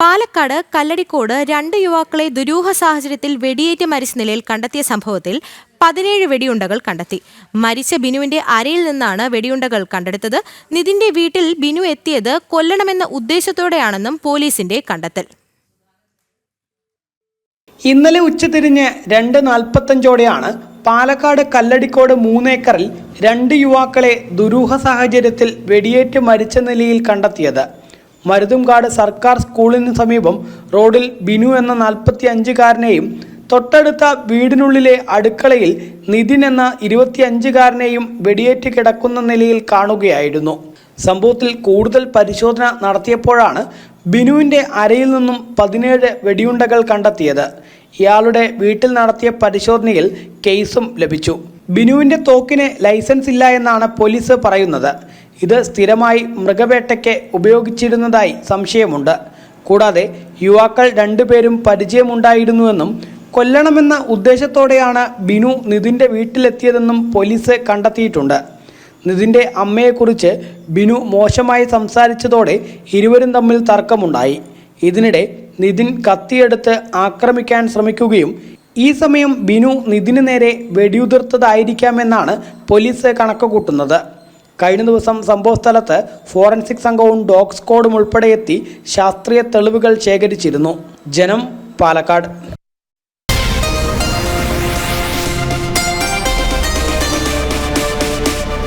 പാലക്കാട് കല്ലടിക്കോട് രണ്ട് യുവാക്കളെ ദുരൂഹ സാഹചര്യത്തിൽ വെടിയേറ്റ് മരിച്ച നിലയിൽ കണ്ടെത്തിയ സംഭവത്തിൽ പതിനേഴ് വെടിയുണ്ടകൾ കണ്ടെത്തി. മരിച്ച ബിനുവിന്റെ അരയിൽ നിന്നാണ് വെടിയുണ്ടകൾ കണ്ടെടുത്തത്. നിതിന്റെ വീട്ടിൽ ബിനു എത്തിയത് കൊല്ലണമെന്ന ഉദ്ദേശത്തോടെയാണെന്നും പോലീസിന്റെ കണ്ടെത്തൽ. ഇന്നലെ ഉച്ചതിരിഞ്ഞ് രണ്ട് നാൽപ്പത്തഞ്ചോടെയാണ് പാലക്കാട് കല്ലടിക്കോട് മൂന്നേക്കറിൽ രണ്ട് യുവാക്കളെ ദുരൂഹ സാഹചര്യത്തിൽ വെടിയേറ്റ് മരിച്ച നിലയിൽ കണ്ടെത്തിയത്. മരുതുംകാട് സർക്കാർ സ്കൂളിന് സമീപം റോഡിൽ ബിനു എന്ന നാൽപ്പത്തി അഞ്ചുകാരനെയും തൊട്ടടുത്ത വീടിനുള്ളിലെ അടുക്കളയിൽ നിതിൻ എന്ന ഇരുപത്തിയഞ്ചുകാരനെയും വെടിയേറ്റ് കിടക്കുന്ന നിലയിൽ കാണുകയായിരുന്നു. സംഭവത്തിൽ കൂടുതൽ പരിശോധന നടത്തിയപ്പോഴാണ് ബിനുവിന്റെ അരയിൽ നിന്നും പതിനേഴ് വെടിയുണ്ടകൾ കണ്ടെത്തിയത്. ഇയാളുടെ വീട്ടിൽ നടത്തിയ പരിശോധനയിൽ കേസും ലഭിച്ചു. ബിനുവിന്റെ തോക്കിന് ലൈസൻസ് ഇല്ല എന്നാണ് പോലീസ് പറയുന്നത്. ഇത് സ്ഥിരമായി മൃഗവേട്ടയ്ക്ക് ഉപയോഗിച്ചിരുന്നതായി സംശയമുണ്ട്. കൂടാതെ യുവാക്കൾ രണ്ടുപേരും പരിചയമുണ്ടായിരുന്നുവെന്നും കൊല്ലണമെന്ന ഉദ്ദേശത്തോടെയാണ് ബിനു നിതിന്റെ വീട്ടിലെത്തിയതെന്നും പോലീസ് കണ്ടെത്തിയിട്ടുണ്ട്. നിതിന്റെ അമ്മയെക്കുറിച്ച് ബിനു മോശമായി സംസാരിച്ചതോടെ ഇരുവരും തമ്മിൽ തർക്കമുണ്ടായി. ഇതിനിടെ നിതിൻ കത്തിയെടുത്ത് ആക്രമിക്കാൻ ശ്രമിക്കുകയും ഈ സമയം ബിനു നിതിന് നേരെ വെടിയുതിർത്തതായിരിക്കാമെന്നാണ് പോലീസ് കണക്കുകൂട്ടുന്നത്. കഴിഞ്ഞ ദിവസം സംഭവസ്ഥലത്ത് ഫോറൻസിക് സംഘവും ഡോഗ് സ്ക്വാഡും ഉൾപ്പെടെ എത്തി ശാസ്ത്രീയ തെളിവുകൾ ശേഖരിച്ചിരുന്നു. ജനം പാലക്കാട്.